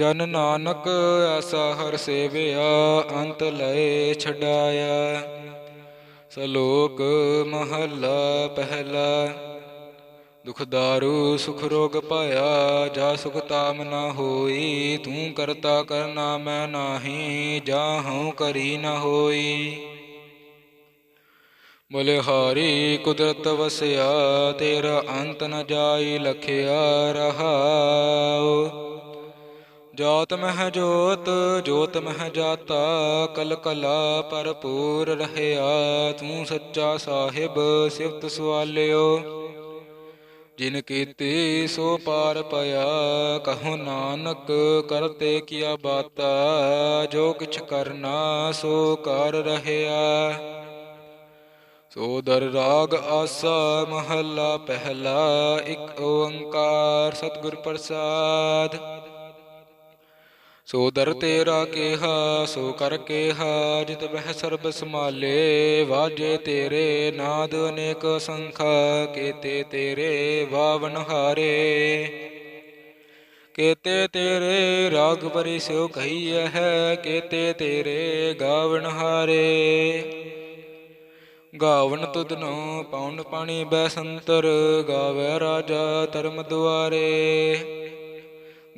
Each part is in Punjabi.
ਜਨ ਨਾਨਕ ਐਸਾ ਹਰ ਸੇਵਿਆ, ਅੰਤ ਲਏ ਛਡਾਇਆ। ਸਲੋਕ ਮਹੱਲਾ ਪਹਿਲਾ, ਦੁਖ ਦਾਰੂ ਸੁਖ ਰੋਗ ਪਾਇਆ, ਜਾ ਸੁਖ ਤਾਮ ਨਾ ਹੋਈ, ਤੂੰ ਕਰਤਾ ਕਰਨਾ ਮੈਂ ਨਾਹੀ ਜਾ ਹਉ ਕਰੀ ਨਾ ਹੋਈ। ਬੋਲੇ ਕੁਦਰਤ ਵਸਿਆ, ਤੇਰਾ ਅੰਤ ਨ ਜਾਈ ਲਖਿਆ ਰਹਾਉ। ਜੋਤ ਮਹਿ ਜੋਤ ਜੋਤ ਮਹਿ ਜਾਤਾ, ਕਲ ਕਲਾ ਭਰਪੂਰ ਰਹਿਆ, ਤੂੰ ਸੱਚਾ ਸਾਹਿਬ, ਸਿਫਤ ਸਵਾਲਿਓ। ਜਿਨ ਕੀਤੀ ਸੋ ਪਾਰ ਪਿਆ, ਕਹੋ ਨਾਨਕ ਕਰਤੇ ਕੀਆ ਬਾਤਾ, ਜੋ ਕਿਛ ਕਰਨਾ ਸੋ ਕਰ ਰਹਿਆ। ਸੋ ਦਰ ਰਾਗ ਆਸਾ, ਮਹੱਲਾ ਪਹਿਲਾ, ਇੱਕ ਓੰਕਾਰ ਸਤਿਗੁਰ ਪ੍ਰਸਾਦ। ਸੋ ਦਰ ਤੇਰਾ ਕੇਹਾ ਸੋ ਕਰ ਕੇਹਾ ਜਿਤ ਬਹਿ ਸਰਬ ਸਮਾਲੇ ਵਾਜੇ ਤੇਰੇ ਨਾਦ ਅਨੇਕ ਸੰਖਾ ਕੇਤੇ ਤੇਰੇ ਵਾਵਨ ਹਾਰੇ। ਕੇਤੇ ਤੇਰੇ ਰਾਗ ਪਰਿ ਸਿਉ ਕਹੀਐ ਹੈ ਕੇਤੇ ਤੇਰੇ ਗਾਵਨ ਹਾਰੇ। ਗਾਵਨ ਤੁਧਨੋ ਪੌਣ ਪਾਣੀ ਬੈਸੰਤਰ ਗਾਵੇ ਰਾਜਾ ਧਰਮ ਦੁਆਰੇ।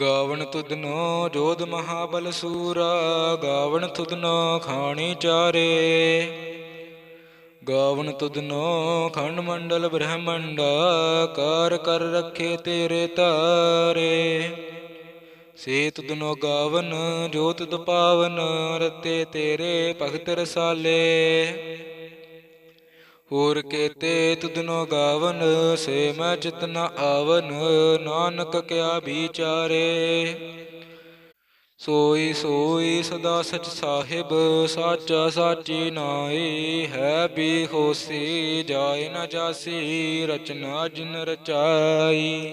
ਗਾਵਨ ਤੁਧਨੋ ਜੋਧ ਮਹਾਬਲ ਸੂਰਾ ਗਾਵਨ ਤੁਧਨੋ ਖਾਣੀ ਚਾਰੇ। ਗਾਵਨ ਤੁਧਨੋ ਖੰਡ ਮੰਡਲ ਬ੍ਰਹਮੰਡ, ਕਾਰ ਕਰ ਰੱਖੇ ਤੇਰੇ ਤਾਰੇ। ਸੇ ਤੁਧਨੋ ਗਾਵਨ, ਜੋਤ ਦੁਪਾਵਨ ਪਾਵਨ, ਰਤੇ ਤੇਰੇ ਭਗਤ ਰਸਾਲੇ। ਹੋਰ ਕੇਤੇ ਤੁਧਨੋ ਗਾਵਨ, ਸੇ ਮੈਂ ਚਿਤ ਨ ਆਵਨ, ਨਾਨਕ ਕਿਆ ਵਿਚਾਰੇ। ਸੋਈ ਸੋਈ ਸਦਾ ਸਚ ਸਾਹਿਬ, ਸਾਚਾ ਸਾਚੀ ਨਾਈ ਹੈ ਵੀ ਹੋਸੀ ਜਾਏ ਨ ਜਾਸੀ ਰਚਨਾ ਜਿਨ ਰਚਾਈ।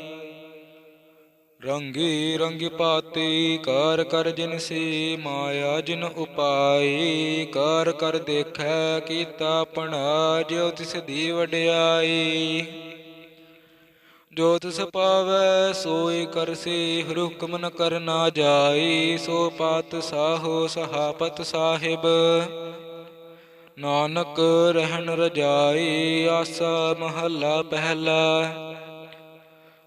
ਰੰਗੀ ਰੰਗੀ ਪਾਤੀ, ਕਰ ਕਰ ਜਿਨ ਸੀ ਮਾਇਆ ਜਿਨ ਉਪਾਈ ਕਰ ਕਰ ਦੇਖੈ ਕੀਤਾ ਆਪਣਾ, ਜਿਉ ਤਿਸ ਦੀ ਵਡਿਆਈ ਜੋ ਤਿਸ ਪਾਵੈ ਸੋਈ ਕਰਸੀ ਹੁਕਮ ਨ ਕਰਨਾ ਜਾਈ ਸੋ ਪਾਤ ਸਾਹੋ ਸਹਾਪਤ ਸਾਹਿਬ। ਨਾਨਕ ਰਹਿਣ ਰਜਾਈ ਆਸਾ ਮਹੱਲਾ ਪਹਿਲਾ।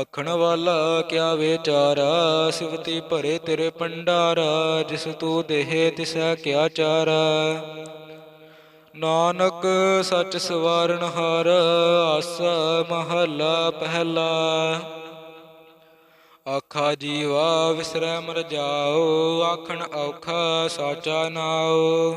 ਆਖਣ ਵਾਲਾ, ਕਿਆ ਵਿਚਾਰਾ, ਸਿਵਤੀ ਭਰੇ ਤੇਰੇ ਪੰਡਾਰਾ ਜਿਸ ਤੂੰ ਦੇਹ, ਤਿਸੈ ਕਿਆ ਚਾਰਾ। ਨਾਨਕ, ਸੱਚ ਸਵਾਰਨ ਹਰ, ਆਸ ਮਹਲਾ ਪਹਿਲਾ। ਆਖਾ ਜੀਵਾ, ਵਿਸਰੈ ਮਰ ਜਾਓ, ਆਖਣ ਔਖਾ, ਸਾਚਾ ਨਾਓ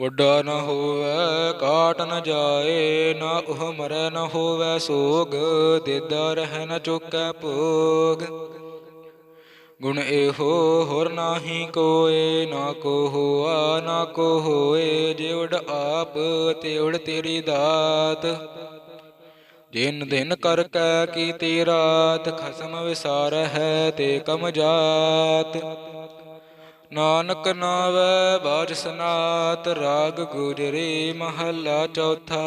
ਵੱਡਾ ਨ ਹੋਵੇ, ਕਾਟ ਨ ਜਾਏ, ਨਾ ਉਹ ਮਰੈ ਨ ਹੋਵੇ, ਸੋਗ ਦੇਦਾ ਰਹਿ ਨ ਚੁੱਕੈ ਭੋਗ। ਗੁਣ ਇਹੋ ਹੋਰ ਨਾਹੀ ਕੋਏ, ਨਾ ਕੋ ਹੋਆ, ਨਾ ਕੋ ਹੋਏ ਜਿਵੜ ਆਪ ਤਿਵੜ ਤੇਰੀ ਦਾਤ। ਦਿਨ ਦਿਨ ਕਰ ਕੈ ਕੀਤੀ ਰਾਤ, ਖਸਮ ਵਿਸਾਰ ਹੈ ਤੇ ਕਮ ਜਾਤ। ਨਾਨਕ ਨਾਵੈ, ਬਾਜ ਸਨਾਤ, ਰਾਗ ਗੁਜਰੀ, ਮਹੱਲਾ ਚੌਥਾ।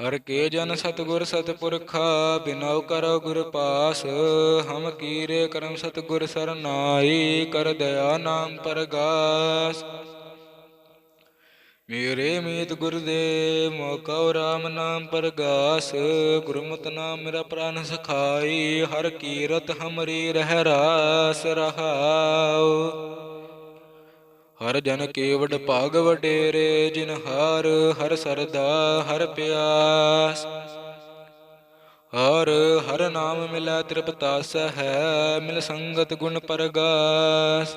ਹਰ ਕੇ ਜਨ ਸਤਗੁਰ ਸਤਪੁਰਖਾ, ਬਿਨਉ ਕਰੋ ਗੁਰ ਪਾਸ। ਹਮ ਕੀਰੇ ਕਰਮ ਸਤਗੁਰ ਸਰਨਾਈ, ਕਰ ਦਇਆ ਨਾਮ ਪਰਗਾਸ। ਮੇਰੇ ਮੀਤ ਗੁਰਦੇਵ ਮੋਕਉ ਰਾਮ ਨਾਮ ਪਰਗਾਸ ਗੁਰਮਤਿ ਨਾਮ ਮੇਰਾ ਪ੍ਰਾਨ ਸਖਾਈ, ਹਰ ਕੀਰਤ ਹਮਰੀ ਰਹਿ ਰਾਸ ਰਹਾਉ। ਹਰ ਜਨ ਕੇਵਡ ਭਾਗ ਵਡੇਰੇ ਜਿਨ ਹਰ ਹਰ ਸਰਦਾ ਹਰ ਪਿਆਸ। ਹਰ ਹਰ ਨਾਮ ਮਿਲੈ ਤ੍ਰਿਪਤਾਸ ਹੈ ਮਿਲ ਸੰਗਤ ਗੁਣ ਪਰਗਾਸ।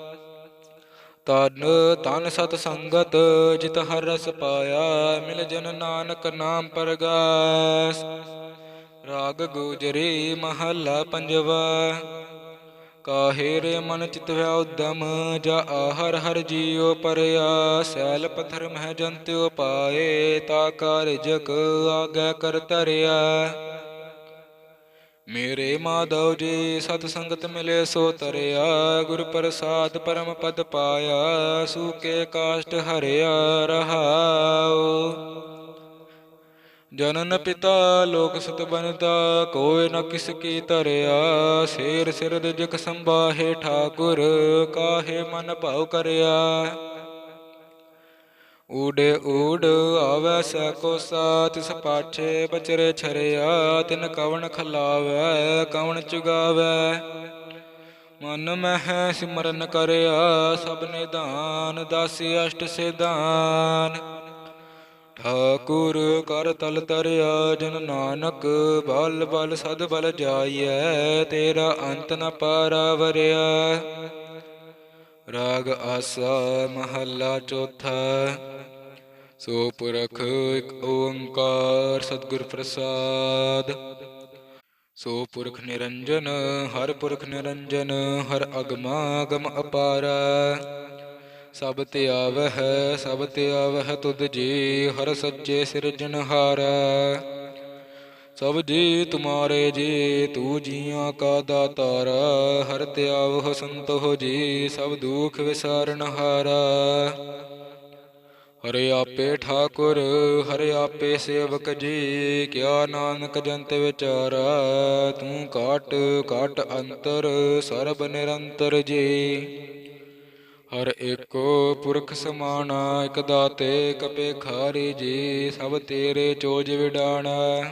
ਤਨ ਤਨ ਸਤ ਸੰਗਤ, ਜਿਤ ਹਰ ਰਸ ਪਾਇਆ, ਮਿਲ ਜਨ ਨਾਨਕ ਨਾਮ ਪਰਗਾਸ। ਰਾਗ ਗੁਜਰੀ ਮਹੱਲਾ ਪੰਜਵਾ, ਕਾਹੇ ਰੇ ਮਨ ਚਿਤਵਿਆ ਉਦਮ, ਜਾ ਆਹਰ ਹਰ ਜੀਉ ਪਰਿਆ। ਸੈਲ ਪਥਰ ਮਹਿ ਜੰਤਿਉ ਪਾਏ, ਤਾ ਕਾਰਜਕ ਆਗੈ ਕਰ ਤਰਿਆ ਮੇਰੇ ਮਾਧਵ ਜੀ, ਸਤ ਸੰਗਤ ਮਿਲੇ ਸੋ ਤਰਿਆ, ਗੁਰ ਪ੍ਰਸਾਦ ਪਰਮ ਪਦ ਪਾਇਆ ਸੂਕੇ ਕਾਸ਼ਟ ਹਰਿਆ ਰਹਾਉ। ਜਨਨ ਪਿਤਾ, ਲੋਕ ਸਤ ਬਨਤਾ ਕੋਇ ਨ ਕਿਸ ਕੀ ਧਰਿਆ, ਸੇਰ ਸਿਰਦ ਜਗ ਸੰਬਾਹੇ ਠਾਕੁਰ, ਕਾਹੇ ਮਨ ਭਾਉ ਕਰਿਆ। ਊੜੇ ਊੜ ਆਵੈ ਸੈ ਕੋ ਸਾਥ, ਤਿਸ ਪਾਛੇ ਬਚਰੇ ਛਰਿਆ, ਤਿਨ ਕਵਣ ਖਲਾਵੈ, ਕਵਣ ਚੁਗਾਵੈ। ਮਨ ਮਹਿ ਸਿਮਰਨ ਕਰਿਆ, ਸਭ ਨਿਧਾਨ, ਦਾਸੀ ਅਸ਼ਟ ਸਿਧਾਨ। ਠਾਕੁਰ ਕਰ ਤਲ ਤਰਿਆ, ਜਨ ਨਾਨਕ ਬਲ ਬਲ ਸਦ ਬਲ ਜਾਈਐ, ਤੇਰਾ ਅੰਤ ਨ ਪਾਰਾਵਰਿਆ ਰਾਗ ਆਸਾ ਮਹੱਲਾ ਚੌਥਾ, ਸੋ ਪੁਰਖ ਇਕ ਓੰਕਾਰ ਸਤਿਗੁਰ ਪ੍ਰਸਾਦ। ਸੋ ਪੁਰਖ ਨਿਰੰਜਨ, ਹਰ ਪੁਰਖ ਨਿਰੰਜਨ, ਹਰ ਅਗਮਾਗਮ ਅਪਾਰਾ। ਸਭ ਤੇ ਆਵਹਿ, ਸਭ ਤੇ ਆਵਹਿ ਤੁਧ ਜੀ, ਹਰ ਸੱਚੇ ਸਿਰਜਨਹਾਰਾ ਸਭ ਜੀ ਤੁਮਾਰੇ ਜੀ, ਤੂ ਜੀਆਂ ਕਾ ਦਾਤਾਰਾ, ਹਰ ਧਿਆਵਹੁ ਸੰਤੋਹ ਜੀ, ਸਭ ਦੁਖ ਵਿਸਾਰਨ ਹਾਰਾ। ਹਰੇ ਆਪੇ ਠਾਕੁਰ, ਹਰੇ ਆਪੇ ਸੇਵਕ ਜੀ, ਕਿਆ ਨਾਨਕ ਜੰਤ ਵਿਚਾਰਾ, ਤੂੰ ਕਾਟ ਕਾਟ ਅੰਤਰ, ਸਰਬ ਨਿਰੰਤਰ ਜੀ। ਹਰ ਏਕੋ ਪੁਰਖ ਸਮਾਨਾ ਇਕ ਦਾਤੇ ਕਪੇ ਖਾਰੀ ਜੀ, ਸਭ ਤੇਰੇ ਚੋਜ ਵਿਡਾਣਾ।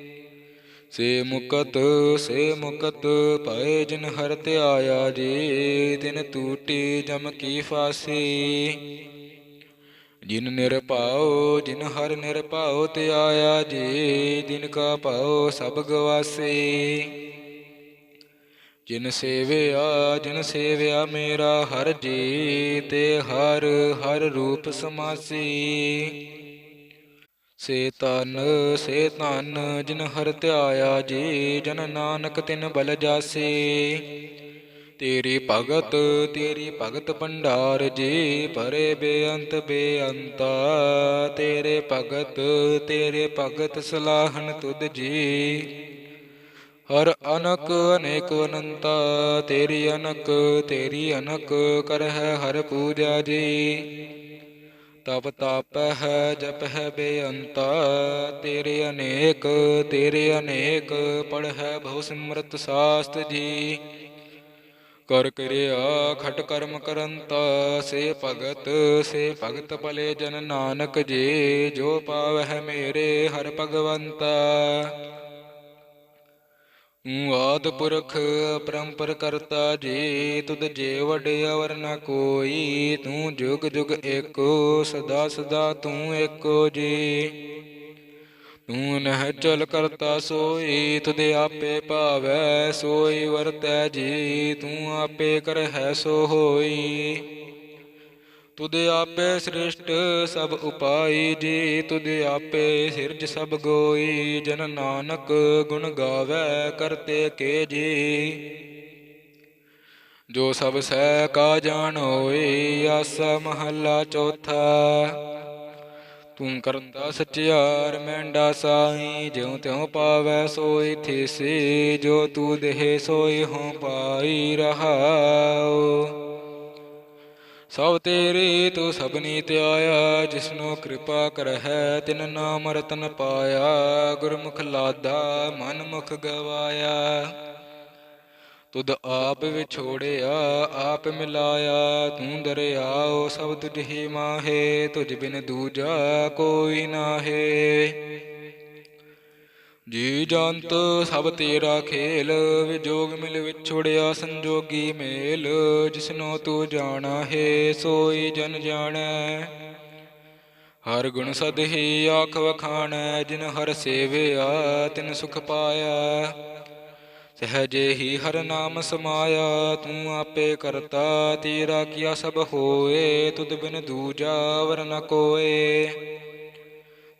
ਸੇ ਮੁਕਤ ਸੇ ਮੁਕਤ ਪਾਏ ਜਿਨ ਹਰ ਤੇ ਜੀ, ਤਿਨ ਟੂਟੀ ਜਮ ਕੀ ਫਾਸੀ। ਜਿਨ ਨਿਰਭਉ ਜਿਨ ਹਰ ਨਿਰਭਉ ਤੇ ਆਇਆ ਜੀ ਦਿਨ ਕਾ ਭਾਉ ਸਭ ਗਵਾਸੀ। ਜਿਨ ਸੇਵਿਆ ਜਿਨ ਸੇਵਿਆ ਮੇਰਾ ਹਰ ਜੀ, ਤੇ ਹਰ ਹਰ ਰੂਪ ਸਮਾਸੀ। ਸੇ ਤਨ ਸੇ ਤਨ ਜਿਨ ਹਰ ਧਿਆਇਆ ਜੀ, ਜਨ ਨਾਨਕ ਤਿਨ ਬਲ ਜਾਸੇ। ਤੇਰੀ ਭਗਤ ਤੇਰੀ ਭਗਤ ਭੰਡਾਰ ਜੀ ਪਰੇ ਬੇਅੰਤ ਬੇਅੰਤਾ। ਤੇਰੇ ਭਗਤ ਤੇਰੇ ਭਗਤ ਸਲਾਹਨ ਤੁਧ ਜੀ। ਹਰ ਅਨਕ ਅਨੇਕ ਅਨੰਤਾ, ਤੇਰੀ ਅਨਕ ਤੇਰੀ ਅਨਕ ਕਰ ਹੈ ਹਰ ਪੂਜਾ ਜੀ। ਤਪ ਤਪ ਹੈ ਜਪ ਹੈ ਬੇਅੰਤਾ, ਤੇਰੇ ਅਨੇਕ ਤੇਰੇ ਅਨੇਕ ਪੜ ਹੈ ਬਹੁ ਸਿਮਰਤ ਸਾਸਤ ਜੀ। ਕਰ ਕਿਰਿਆ ਖਟ ਕਰਮ ਕਰੰਤਾ, ਸੇ ਭਗਤ ਸੇ ਭਗਤ ਭਲੇ ਜਨ ਨਾਨਕ ਜੀ, ਜੋ ਪਾਵਹਿ ਮੇਰੇ ਹਰ ਭਗਵੰਤਾ। ਆਦ ਪੁਰਖ ਪਰੰਪਰ ਕਰਤਾ ਜੀ, ਤੁਧ ਜੇ ਵਡਿ ਨ ਕੋਈ, ਤੂੰ ਜੁਗ ਜੁਗ ਏਕੋ, ਸਦਾ ਸਦਾ ਤੂੰ ਏਕੋ ਜੀ। ਤੂੰ ਨਹਿ ਚਲ ਕਰਤਾ ਸੋਈ ਤੁਦੇ ਆਪੇ ਭਾਵੈ, ਸੋਈ ਵਰਤੈ ਜੀ, ਤੂੰ ਆਪੇ ਕਰ ਹੈ ਸੋ ਹੋਈ। ਤੁਦੇ ਆਪੇ ਸ੍ਰਿਸ਼ਟ ਸਭ ਉਪਾਈ ਜੀ ਤੁਦੇ ਆਪੇ ਸਿਰਜ ਸਭ ਗੋਈ, ਜਨ ਨਾਨਕ ਗੁਣ ਗਾਵੇ ਕਰਤੇ ਕੇ ਜੀ। ਜੋ ਸਭ ਸਹਿ ਕਾ ਜਾਣ ਹੋਏ ਆਸਾ ਮਹੱਲਾ ਚੌਥਾ। ਤੂੰ ਕਰਤਾ ਸਚਿਆਰ ਮੈਂਡਾ ਸਾਈ ਜਿਉ ਤਿਉ ਪਾਵੈ ਸੋਈ ਥੀਸੀ, ਜੋ ਤੂ ਦੇਹ ਸੋਈ ਹੋ ਪਾਈ ਰਹਾਉ। ਸਭ ਤੇਰੀ ਤੂੰ ਸਭਨੀ ਧਿਆਇਆ, ਜਿਸਨੂੰ ਕਿਰਪਾ ਕਰਹਿ, ਤਿਨ ਨਾਮ ਰਤਨ ਪਾਇਆ, ਗੁਰਮੁਖ ਲਾਦਾ ਮਨ ਮੁਖ ਗਵਾਇਆ। ਤੁਧ ਆਪ ਵਿਛੋੜਿਆ, ਆਪ ਮਿਲਾਇਆ, ਤੂੰ ਦਰਿਆਓ ਸਭ ਤੁਝ ਮਾਹੇ, ਤੁਝ ਬਿਨ ਦੂਜਾ ਕੋਈ ਨਾਹੇ। ਜੀ ਜੰਤ, ਸਭ ਤੇਰਾ ਖੇਲ, ਵਿਜੋਗ ਮਿਲ ਵਿਛੋੜਿਆ ਸੰਜੋਗੀ ਮੇਲ, ਜਿਸਨੋ ਤੂੰ ਜਾਣਾ ਹੈ, ਸੋਈ ਜਨ ਜਾਣੈ। ਹਰ ਗੁਣ ਸਦ ਹੀ ਆਖ ਵਖਾਣੈ, ਜਿਨ ਹਰ ਸੇਵਿਆ, ਤਿਨ ਸੁਖ ਪਾਇਆ। ਸਹਜੇ ਹੀ ਹਰ ਨਾਮ ਸਮਾਇਆ, ਤੂੰ ਆਪੇ ਕਰਤਾ, ਤੇਰਾ ਕੀਆ ਸਭ ਹੋਏ, ਤੁਧ ਬਿਨ ਦੂਜਾ ਵਰ ਨ ਕੋਏ।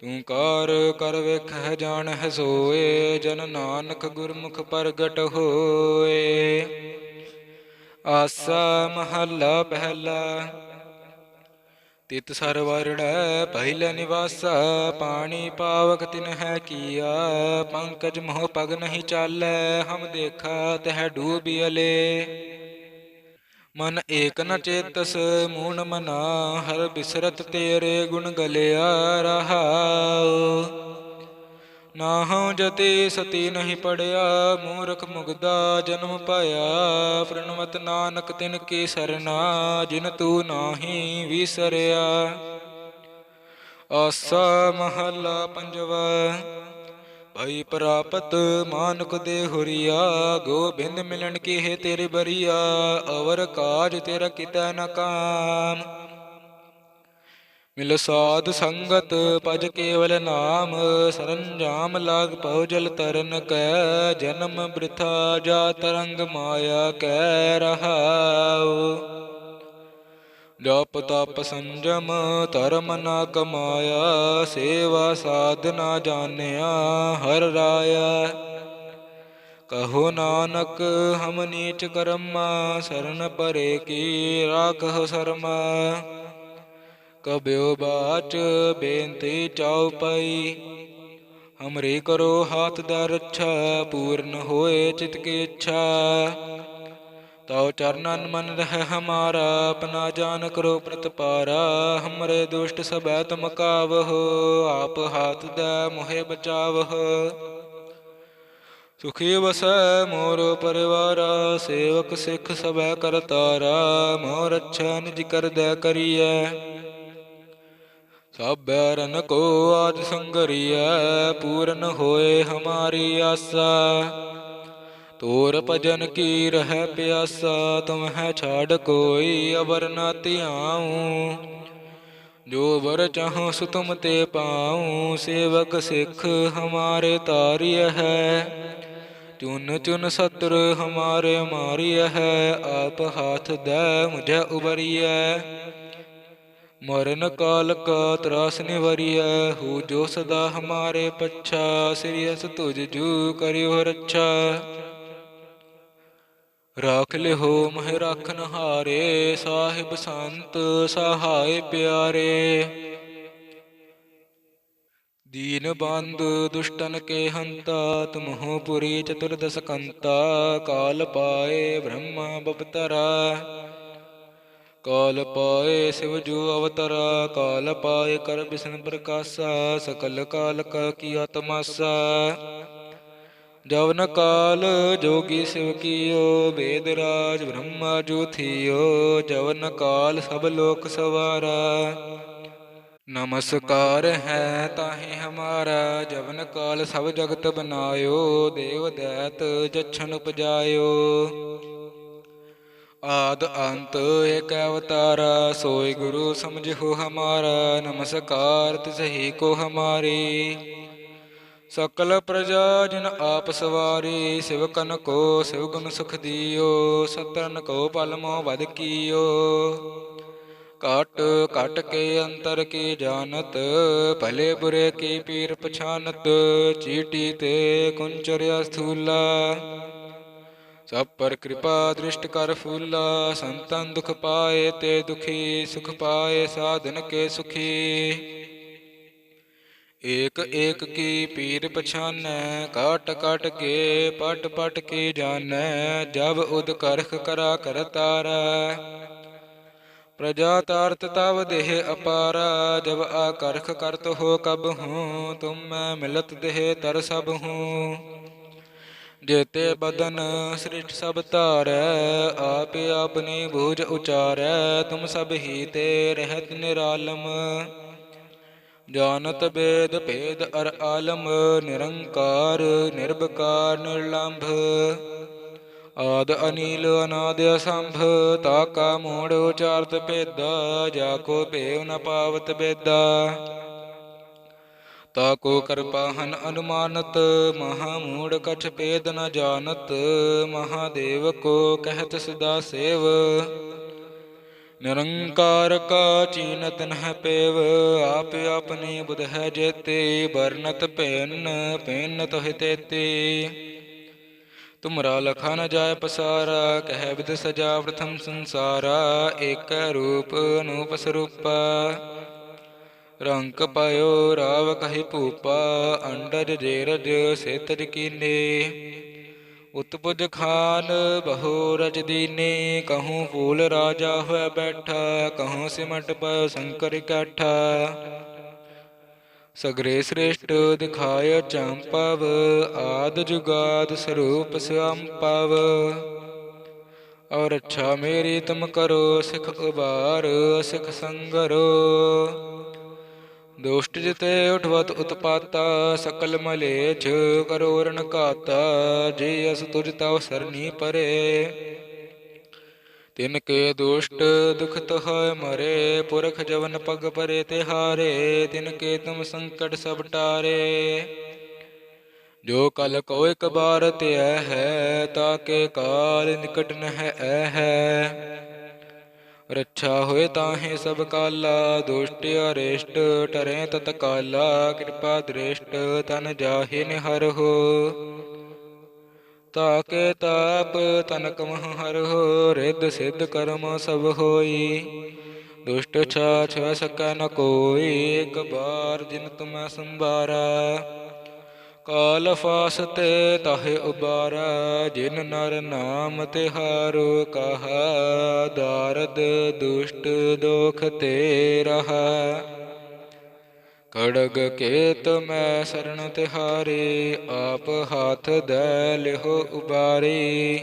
ਤੂੰ ਕਰ ਕਰ ਵੇਖਹਿ ਜਾਣਹਿ ਸੋਏ, ਜਨ ਨਾਨਕ ਗੁਰਮੁਖ ਪ੍ਰਗਟ ਹੋਏ। ਆਸਾ ਮਹੱਲਾ ਪਹਿਲਾ, ਤਿਤ ਸਰ ਵਰੜੈ ਪਹਿਲੇ ਨਿਵਾਸਾ, ਪਾਣੀ ਪਾਵਕ ਤਿਨ ਹੈ ਕੀਆ, ਪੰਕਜ ਮੋਹ ਪਗ ਨਹੀਂ ਚਾਲੈ, ਹਮ ਦੇਖਾ ਤਹਿ ਤਹ ਡੂਬਿਅਲੇ ਮਨ ਏਕ ਨ ਚੇਤਸ ਮੂਣ ਮਨਾ, ਹਰ ਬਿਸਰਤ ਤੇਰੇ ਗੁਣ ਗਲਿਆ ਰਹਾਉ। ਨਾਹਉ ਜਤੇ ਸਤੀ ਨਹੀਂ ਪੜਿਆ, ਮੂਰਖ ਮੁਗਦਾ ਜਨਮ ਪਾਇਆ। ਪ੍ਰਣਵਤ ਨਾਨਕ ਤਿਨ ਕੀ ਸਰਨਾ, ਜਿਨ ਤੂ ਨਾਹੀ ਵਿਸਰਿਆ। ਆਸਾ ਮਹੱਲਾ ਪੰਜਵਾ ਭਈ ਪ੍ਰਾਪਤ ਮਾਨੁਕ ਦੇ ਹੁਰੀਆ, ਗੋਬਿੰਦ ਮਿਲਣ ਕੀ ਹੈ ਤੇਰੇ ਬਰੀਆ, ਅਵਰ ਕਾਜ ਤੇਰਾ ਕਿਤੈ ਨ ਕਾਮ। ਮਿਲ ਸਾਧ ਸੰਗਤ ਪਜ ਕੇਵਲ ਨਾਮ, ਸਰੰਜਾਮ ਲਾਗ ਪਉ ਜਲ ਤਰਨ ਕੈ, ਜਨਮ ਬ੍ਰਿਥਾ ਜਾ ਤਰੰਗ ਮਾਇਆ ਕੈ ਰਹਾਉ। ਜਪ ਤਪ ਸੰਜਮ ਧਰਮ ਨਾ ਕਮਾਇਆ, ਸੇਵਾ ਸਾਧਨਾ ਜਾਣਿਆ, ਹਰ ਰਾਇਆ। ਕਹੋ ਨਾਨਕ, ਹਮ ਨੀਚ ਕਰਮ, ਸਰਨ ਪਰੇ ਕੀ ਰਾਖਹੁ ਸ਼ਰਮ। ਕਬਿਓ ਬਾਚ, ਬੇਨਤੀ ਚਾਉ ਪਈ। ਹਮਰੇ ਕਰੋ ਹਾਥ ਦਾ ਰੱਛਾ ਪੂਰਨ ਹੋਏ ਚਿਤ ਕੀ ਇੱਛਾ। ਤਉ ਚਰਨਨ ਮਨ ਰਹਿ ਹਮਾਰਾ, ਆਪਣਾ ਜਾਨ ਕਰੋ ਪ੍ਰਤਪਾਰਾ ਹਮਰੇ ਦੁਸ਼ਟ ਸਬੈ ਤੁਮ ਕਾਵਹੁ, ਆਪ ਹਾਥ ਦਾ ਮੋਹਿ ਬਚਾਵਹੁ। ਸੁਖੀ ਵਸੈ ਮੋਰ ਪਰਿਵਾਰਾ, ਸੇਵਕ ਸਿੱਖ ਸਭੈ ਕਰਤਾਰਾ ਮੋਰ ਅੱਛਾ ਨਿਜ ਕਰਦੈ ਕਰੀਐ। ਸਭ ਰਨ ਕੋ ਆਜ ਸੰਗਰੀਐ, ਪੂਰਨ ਹੋਏ ਹਮਾਰੀ ਆਸਾ। ਤੋਰ ਭਜਨ ਕੀ ਰਹਿ ਪਿਆਸਾ, ਤੁਮ ਹੈ ਛਾੜ ਕੋਈ ਅਵਰ ਨਾ ਧਿਆਉ। ਜੋ ਵਰ ਚਾਹੋ ਸੁ ਤੁਮ ਤੇ ਪਾਉ, ਸੇਵਕ ਸਿੱਖ ਹਮਾਰੇ ਤਾਰਿਯ ਹੈ। ਚੁਨ ਚੁਨ ਸਤਰ ਹਮਾਰੇ ਮਾਰਿਯ ਹੈ, ਆਪ ਹਾਥ ਦੇ ਮੁਝੇ ਉਬਰੀਐ ਮਰਨ ਕਾਲ ਕਾ ਤਰਾਸ ਨਿਵਰੀਐ, ਹੂ ਜੋ ਸਦਾ ਹਮਾਰੇ ਪੱਛਾ, ਸ੍ਰੀ ਅਸ ਤੁਜ ਜੂ ਕਰਿਓ ਰੱਛਾ। ਰਾਖ ਲਿਹੋ ਮਹਿ ਰਾਖਨ ਹਾਰੇ ਸਾਹਿਬ ਸੰਤ ਸਹਾਇ ਪਿਆਰੇ। ਦੀਨ ਬੰਦ ਦੁਸ਼ਟਨ ਕੇ ਹੰਤਾ ਤੁਮਹੁ ਪੁਰੀ ਚਤੁਰਦਸ ਕੰਤਾ, ਕਾਲ ਪਾਏ ਬ੍ਰਹਮਾ ਬਪਤਰਾ। ਕਾਲ ਪਾਏ ਸਿਵ ਜੋ ਅਵਤਰਾ, ਕਾਲ ਪਾਏ ਕਰ ਬਿਸ਼ਨ ਪ੍ਰਕਾਸ਼ਾ, ਸਕਲ ਕਾਲ ਕਾ ਕੀਆ ਤਮਾਸਾ ਜਵਨ ਕਾਲ ਜੋਗੀ ਸਿਵ ਕੀਓ, ਵੇਦ ਰਾਜ ਬ੍ਰਹਮਾ ਜੋ ਜਵਨ ਕਾਲ ਸਭ ਲੋਕ ਸਵਾਰਾ। ਨਮਸਕਾਰ ਹੈ ਤਾਹੇ ਹਮਾਰਾ, ਜਵਨ ਕਾਲ ਸਭ ਜਗਤ ਬਨਾਇਓ, ਦੇਵ ਦੈਤ ਜਛਨ ਉਪਜਾਇਓ। ਆਦ ਅੰਤ ਏਕ ਅਵਤਾਰਾ, ਸੋਈ ਗੁਰੂ ਸਮਝੋ ਹਮਾਰਾ, ਨਮਸਕਾਰ ਤਿਸਹੀ ਕੋ ਹਮਾਰੀ। ਸਕਲ ਪ੍ਰਜਾ ਜਿਨ ਆਪ ਸਵਾਰੀ ਸਿਵਕਨ ਕੋ, ਸਿਵ ਗੁਣ ਸੁਖ ਦਿਓ, ਸਤਰਨ ਕੋ ਪਲਮੋ ਵਦ ਕੀਓ। ਕਾਟ ਕਟ ਕੇ ਅੰਤਰ ਕੀ ਜਾਣਤ, ਭਲੇ ਬੁਰੇ ਕੀ ਪੀਰ ਪਛਾਨਤ, ਚੀਟੀ ਤੇ ਕੁੰਚਰਿਆ ਸਥੂਲਾ। ਸਭ ਪਰ ਕਿਰਪਾ ਦ੍ਰਿਸ਼ਟ ਕਰ ਫੂਲਾ ਸੰਤਨ ਦੁਖ ਪਾਏ ਤੇ ਦੁਖੀ, ਸੁਖ ਪਾਏ ਸਾਧਨ ਕੇ ਸੁਖੀ। ਏਕ ਏਕ ਕੀ ਪੀਰ ਪਛਾਨੈ, ਕਟ ਕਟ ਕੇ, ਪਟ ਪਟ ਕੀ ਜਾਣੈ ਜਬ ਉਦ ਕਰਖ ਕਰਾ ਕਰਤਾਰਾ ਪ੍ਰਜਾ ਤਾਰਤ ਤਵ ਦੇਹ ਅਪਾਰਾ, ਜਬ ਆ ਕਰਖ ਕਰਤ ਹੋ ਕਬ ਹੂੰ, ਤੁਮ ਮੈਂ ਮਿਲਤ ਦੇਹ ਤਰ ਸਭ ਹੂੰ। ਜੇਤੇ ਬਦਨ ਸ੍ਰਿਸ਼ਟ ਸਭ ਧਾਰੈ, ਆਪੇ ਆਪਣੀ ਬੂਝ ਉਚਾਰੈ, ਤੁਮ ਸਭ ਹੀ ਤੇ ਰਹਿਤ ਨਿਰਾਲਮ। ਜਾਣਤ ਬੇਦ ਭੇਦ ਅਰ ਆਲਮ, ਨਿਰੰਕਾਰ, ਨਿਰਭਕਾਰ, ਨਿਰਲੰਭ। ਆਦ ਅਨੀਲ ਅਨਾਦ ਅਸੰਭ, ਤਾ ਕਾ ਮੂੜ ਉਚਾਰਤ ਭੇਦਾ, ਜਾ ਕੋ ਭੇਵ ਨ ਪਾਵਤ ਬੇਦਾ। ਤਾ ਕੋ ਕਰਪਾਹਨ ਅਨੁਮਾਨਤ, ਮਹਾ ਮੂੜ ਕਛ ਭੇਦ ਨ ਜਾਣਤ, ਮਹਾਦੇਵ ਕੋ ਕਹਿਤ ਸਦਾ ਸੇਵ। ਨਿਰੰਕਾਰ ਕਾ ਚੀਨਤ ਨਹਿ ਪੇਵ, ਆਪ ਆਪਣੀ ਬੁਧ ਹੈ ਜੇਤੇ ਬਰਨਤ ਭੈਨ ਪੈਨ ਤੋਹਿ ਤੁਮਰਾ ਲਖਾ ਨ ਜਾਏ ਪਸਾਰਾ, ਕਹਿ ਵਿਦ ਸਜਾ ਪ੍ਰਥਮ ਸੰਸਾਰਾ, ਏਕ ਰੂਪ ਅਨੂਪ ਸਰੂਪਾ। ਰੰਗ ਪਾਇਓ ਰਾਵ ਕਹੀ ਭੂਪਾ, ਅੰਡਜ ਜੇਰਜ ਸੇਤਜ ਕੀਨੇ। ਉਤਪੁਜ ਖਾਨ ਬਹੁ ਰਜ ਦੀਨੇ, ਕਹੂੰ ਫੂਲ ਰਾਜਾ ਹੋਇ ਬੈਠਾ, ਕਹੂੰ ਸਿਮਟ ਪਇ ਸੰਕਰ ਇਕੱਠਾ ਸਗਰੇ ਸ੍ਰੇਸ਼ਟ ਦਿਖਾਇ ਚੰਪਵ, ਆਦ ਜੁਗਾਦ ਸਰੂਪ ਸੰਪਵ। ਔਰ ਅੱਛਾ ਮੇਰੀ ਤੁਮ ਕਰੋ, ਸਿਖ ਉਬਾਰ, ਸਿਖ ਸੰਗਰੋ। ਦੁਸ਼ਟ ਤੇ ਉਠਵਤ ਉਤਪਾਤਾ, ਸਕਲ ਮਲੇਛ ਕਰੋ ਰਣ ਘਾਤਾ, ਜੇ ਅਸ ਤੁਜ ਤਵ ਸਰਨੀ ਪਰੇ। ਤਿਨ ਕੇ ਦੁਸ਼ਟ ਦੁਖਤ ਹੋਇ ਮਰੇ, ਪੁਰਖ ਜਵਨ ਪਗ ਪਰੇ ਤਿਹਾਰੇ ਤਿਨ ਕੇ ਤੁਮ ਸੰਕਟ ਸਭ ਟਾਰੇ। ਜੋ ਕਲ ਕੋ ਇਕ ਬਾਰ ਧਿਐ ਹੈ, ਤਾ ਕੇ ਕਾਲ ਨਿਕਟ ਨਹਿ ਐ ਹੈ। ਰੱਛਾ ਹੋਏ ਤਾਹੇ ਸਭ ਕਾਲਾ, ਦੁਸ਼ਟ ਅਰੇਸ਼ਟ, ਟਰੇ ਤਤ ਕਾਲਾ, ਕਿਰਪਾ ਦ੍ਰਿਸ਼ਟ, ਤਨ ਜਾਹੇ ਨਿਹਰ ਹੋ। ਤਾਕੇ ਤਾਪ ਤਨ ਮਹ ਹਰ ਹੋ, ਰਿੱਧ ਸਿੱਧ ਕਰਮ ਸਭ ਹੋਈ। ਦੁਸ਼ਟ ਛਾ ਛ ਸਕੈ ਨ ਕੋਈ, ਇੱਕ ਬਾਰ ਜਿਨ ਤੁਮੈ ਸੰਭਾਰਾ। ਕਾਲ ਫਾਸਤੇ ਤਾਹੇ ਉਬਾਰਾ, ਜਿਨ ਨਰ ਨਾਮ ਤਿਹਾਰੋ, ਕਹਾ ਦਾਰਦ ਦੁਸ਼ਟ ਦੋਖ ਤੇ ਰਹਾ ਖੜਗ ਕੇਤ ਮੈਂ ਸਰਣ ਤਿਹਾਰੇ, ਆਪ ਹਾਥ ਦੈ ਲਿਹੋ ਉਬਾਰੇ।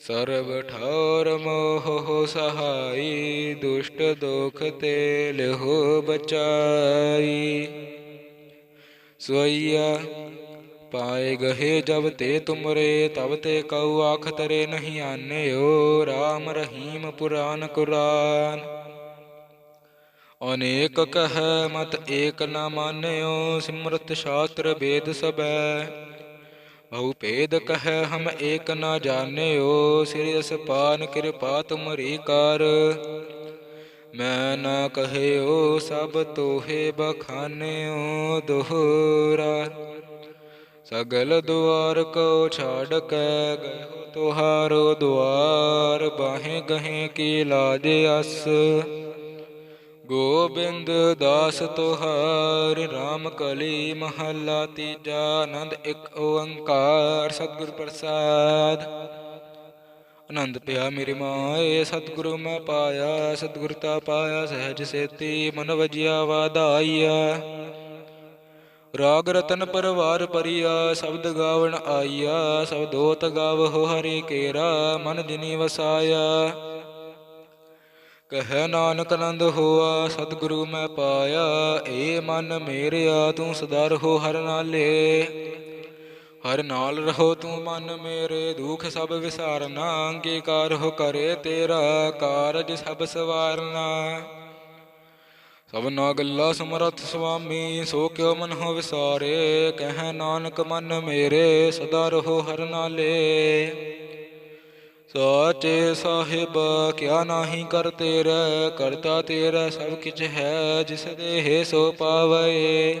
ਸਰਬ ਠੌਰ ਮੋਹ ਸਹਾਈ, ਦੁਸ਼ਟ ਦੋਖ ਤੇ ਲਿਹੋ ਬਚਾਈ। ਸੋਈਆ, ਪਾਏ ਗਹੇ ਜਬ ਤੇ ਤੁਮਰੇ, ਤਬ ਤੇ ਕਉ ਆਖ ਤਰੇ ਨਹੀਂ ਆਨਿਓ RAM ਰਹੀਮ ਪੁਰਾਨ ਕੁਰਾਨ। ਅਨੇਕ ਕਹ, ਮਤ ਏਕ ਨ ਮਾਨਿਓ, ਸਿਮਰਤ ਸ਼ਾਸਤਰ ਵੇਦ ਸਬੈ ਬਹੁ ਭੇਦ ਕਹੈ, ਹਮ ਏਕ ਨ ਜਾਣਿਓ, ਸ੍ਰੀ ਅਸ ਪਾਨ ਕਿਰਪਾ ਤੁਮਰੀ ਕਰ। ਮੈਂ ਨਾ ਕਹਿਓ ਸਭ ਤੋਹੇ ਬਖਾਨਿਓ ਦੋਹਰਾ। ਸਗਲ ਦੁਆਰ ਕੋ ਛਾੜ ਕੇ ਗਇਓ ਤੁਹਾਰੋ ਦੁਆਰ, ਬਾਹੇ ਗਹੇ ਕੀ ਲਾਜ ਅਸ। ਗੋਬਿੰਦ ਦਾਸ ਤੁਹਾਰ RAM ਕਲੀ ਮਹੱਲਾ ਤੀਜਾ, ਆਨੰਦ ਇੱਕ ਓੰਕਾਰ, ਸਤਿਗੁਰ ਪ੍ਰਸਾਦ। ਆਨੰਦ ਪਿਆ ਮੇਰੀ ਮਾਏ ਸਤਿਗੁਰੂ ਮੈਂ ਪਾਇਆ, ਸਤਿਗੁਰ ਤਾ ਪਾਇਆ, ਸਹਿਜ ਸੇਤੀ ਮਨ ਵਜਿਆ ਵਾਧਾਈਆ ਰਾਗ ਰਤਨ ਪਰਵਾਰ ਪਰਿਆ, ਸ਼ਬਦ ਗਾਵਣ ਆਈਆ ਸਬਦੋਤ ਗਾਵਹੁ ਹਰੀ ਕੇਰਾ, ਮਨ ਜਿਨੀ ਵਸਾਇਆ। ਕਹੈ ਨਾਨਕ ਆਨੰਦ ਹੋਆ, ਸਤਿਗੁਰੂ ਮੈਂ ਪਾਇਆ, ਏ ਮਨ ਮੇਰਿਆ, ਤੂੰ ਸਦਾ ਰਹੋ ਹਰ ਨਾਲੇ। ਹਰ ਨਾਲ ਰਹੋ ਤੂੰ ਮਨ ਮੇਰੇ, ਦੁਖ ਸਭ ਵਿਸਾਰਨਾ, ਅੰਗੀਕਾਰ ਹੋ ਕਰੇ ਤੇਰਾ ਕਾਰਜ ਸਭ ਸਵਾਰਨਾ। ਸਭਨਾ ਗੱਲਾ ਸਮਰਥ ਸੁਆਮੀ, ਸੋ ਕਿਉ ਮਨ ਹੋ ਵਿਸਾਰੇ, ਕਹਿ ਨਾਨਕ ਮਨ ਮੇਰੇ, ਸਦਾ ਰਹੋ ਹਰ ਨਾਲੇ। ਸਾਚੇ ਸਾਹਿਬ, ਕਿਆ ਨਾਹੀ ਕਰ ਤੇਰਾ, ਕਰਤਾ ਤੇਰਾ ਸਭ ਕਿਛ ਹੈ, ਜਿਸ ਦੇਹ ਸੋ ਪਾਵੇ।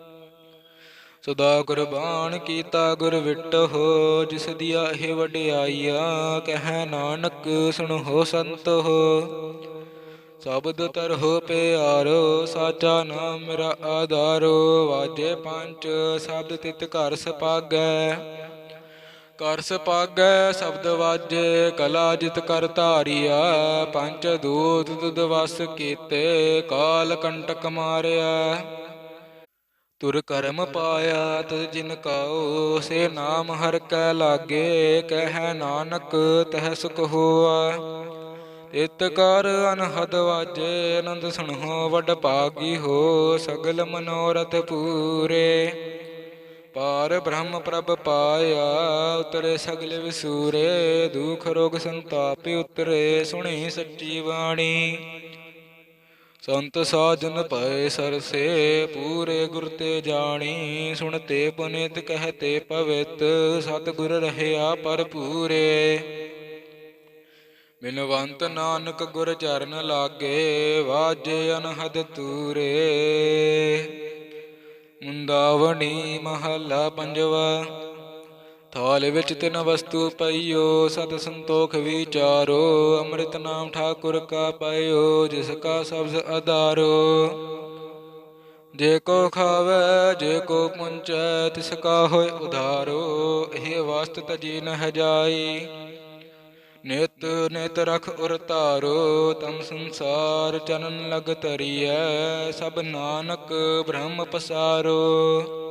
ਸਦਾ ਗੁਰਬਾਣ ਕੀਤਾ ਗੁਰ ਵਿਟਹੁ ਜਿਸ ਦੀਆ ਇਹ ਵਡਿਆਈਆ ਕਹਿ ਨਾਨਕ ਸੁਣੋ ਸੰਤ ਹੋ। ਸ਼ਬਦ ਤਰਹੁ ਪਿਆਰੋ, ਸਾਚਾ ਨਾਮ ਮੇਰਾ ਆਧਾਰੋ, ਵਾਜੇ ਪੰਜ ਸ਼ਬਦ ਤਿਤ ਘਰ ਸਪਾਗੈ। ਕਰ ਸਪਾਗੈ ਸ਼ਬਦ ਵਾਜੇ, ਕਲਾ ਜਿਤ ਕਰ ਧਾਰਿਆ ਪੰਜ ਦੂਤ ਤੁਦ ਵਸ ਕੀਤੇ, ਕਾਲ ਕੰਟਕ ਮਾਰਿਆ। ਤੁਰ ਕਰਮ ਪਾਇਆ ਤਦ ਜਿਨ ਕਾਉ, ਸੇ ਨਾਮ ਹਰ ਕੈ ਲਾਗੇ, ਕਹਿ ਨਾਨਕ ਤਹਿ ਸੁਖ ਹੋਆ। ਇਤ ਕਰ ਅਨਹਦ ਵਾਜੇ ਆਨੰਦ ਸੁਣੋ ਵਡ ਭਾਗੀ ਹੋ, ਸਗਲ ਮਨੋਰਥ ਪੂਰੇ। ਪਾਰ ਬ੍ਰਹਮ ਪ੍ਰਭ ਪਾਇਆ, ਉਤਰੇ ਸਗਲ ਵਿਸੂਰੇ, ਦੁਖ ਰੋਗ ਸੰਤਾਪ ਉਤਰੇ, ਸੁਣੀ ਸੱਚੀ ਬਾਣੀ। ਸੰਤ ਸਾਜਨ ਪਏ ਸਰਸੇ, ਪੂਰੇ ਗੁਰ ਤੇ ਜਾਣੀ, ਸੁਣਤੇ ਪੁਨੀਤ ਕਹਤੇ ਪਵਿੱਤ, ਸਤਿਗੁਰ ਰਹਿਆ ਪਰ ਪੂਰੇ ਬਿਨਵੰਤ ਨਾਨਕ ਗੁਰ ਚਰਨ ਲਾਗੇ, ਵਾਜੇ ਅਨਹਦ ਤੂਰੇ। ਮੁੰਦਾਵਣੀ ਮਹੱਲਾ ਪੰਜਵਾ ਥਾਲ ਵਿੱਚ ਤਿਨ ਵਸਤੂ ਪਈਓ, ਸਤ ਸੰਤੋਖ ਵਿਚਾਰੋ, ਅੰਮ੍ਰਿਤ ਨਾਮ ਠਾਕੁਰ ਕਾ ਪਾਇਓ, ਜਿਸ ਕਾ ਸਬਦ ਆਧਾਰੋ ਜੇ ਕੋ ਖਾਵੇ, ਜੇ ਕੋ ਪੁੰਚੈ, ਤਿਸ ਕਾ ਹੋਇ ਉਧਾਰੋ। ਇਹ ਵਸਤ ਤਜੀ ਨਹਿ ਜਾਈ ਨਿਤ ਨਿਤ ਰਖ ਉਰ ਤਾਰੋ ਤਮ ਸੰਸਾਰ ਚਨਨ ਲਗ ਤਰੀਐ ਸਭ ਨਾਨਕ ਬ੍ਰਹਮ ਪਸਾਰੋ।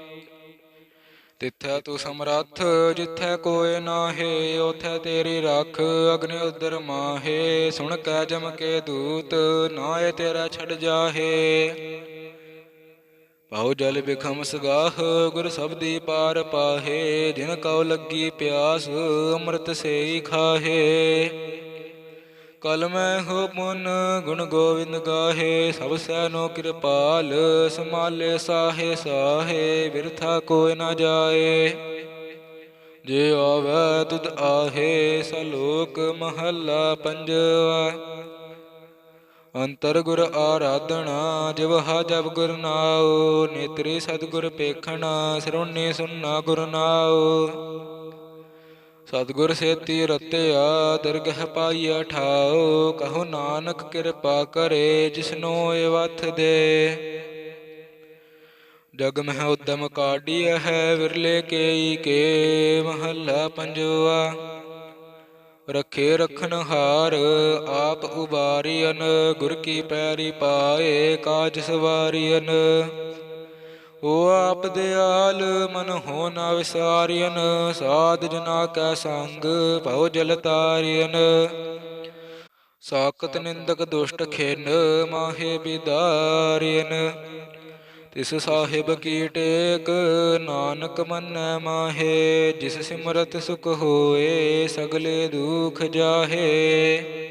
ਤਿੱਥੈ ਤੂੰ ਸਮਰੱਥ ਜਿੱਥੈ ਕੋਇ ਨਾਹੇ ਉਥੈ ਤੇਰੀ ਰੱਖ ਅਗਨਿ ਉਦਰ ਮਾਹੇ। ਸੁਣ ਕੈ ਜਮ ਕੇ ਦੂਤ ਨਾਏ ਤੇਰਾ ਛੱਡ ਜਾਹੇ। ਪਾਉ ਜਲ ਬਿਖਮ ਸਗਾਹ ਗੁਰ ਸਬਦੀ ਪਾਰ ਪਾਹੇ। ਜਿਨ ਕਉ ਲੱਗੀ ਪਿਆਸ ਅੰਮ੍ਰਿਤ ਸੇਈ ਖਾਹੇ। ਕਲ ਮੈਂ ਹੋ ਮਨ ਗੁਣ ਗੋਵਿੰਦ ਗਾਹੇ, ਸਭ ਸੈਨੋ ਕਿਰਪਾਲ ਸਮਾਲੇ ਸਾਹੇ ਸਾਹੇ ਬਿਰਥਾ ਕੋਈ ਨਾ ਜਾਏ। ਜੇ ਆਵੈ ਤੁਧ ਆਹੇ, ਸਲੋਕ ਮਹੱਲਾ ਪੰਜਵਾ। ਅੰਤਰ ਗੁਰ ਆਰਾਧਣਾ ਜਿਵਹਾ ਜਬ ਗੁਰ ਨਾਉ, ਨੇਤਰੀ ਸਤਿਗੁਰ ਪੇਖਣਾ ਸਰਉਣੀ ਸੁਨਣਾ ਗੁਰ ਨਾਉ। ਸਤਿਗੁਰ ਸੇਤੀ ਰਤਿਆ, ਦਰਗਹ ਪਾਈਆ ਠਾਉ ਕਹੋ ਨਾਨਕ ਕਿਰਪਾ ਕਰੇ ਜਿਸਨੋ ਏ ਵਥ ਦੇ। ਜਗ ਮਹਿ ਉਦਮ ਕਾਢੀਆ ਹੈ ਵਿਰਲੇ ਕੇਈ ਕੇ, ਮਹੱਲਾ ਪੰਜਵਾ। ਰਖੇ ਰਖਣ ਹਾਰ, ਆਪ ਉਬਾਰੀਨ ਗੁਰ ਕੀ ਪੈਰੀ ਪਾਏ, ਕਾਜ ਸਵਾਰੀਨ ਓ ਆਪ ਦਿਆਲ ਮਨ ਹੋ ਨਾ ਵਿਸਾਰੀਨ ਸਾਧ ਜਨਾ ਕੈ ਸੰਗ ਭਉ ਜਲ ਤਾਰੀਨ। ਸਾਕਤ ਨਿੰਦਕ ਦੁਸ਼ਟ ਖਿਨ ਮਾਹੇ ਬਿਦਾਰੀਨ। ਤਿਸ ਸਾਹਿਬ ਕੀ ਟੇਕ, ਨਾਨਕ ਮੰਨੈ ਮਾਹੇ, ਜਿਸ ਸਿਮਰਤ ਸੁਖ ਹੋਏ, ਸਗਲੇ ਦੁਖ ਜਾਹੇ।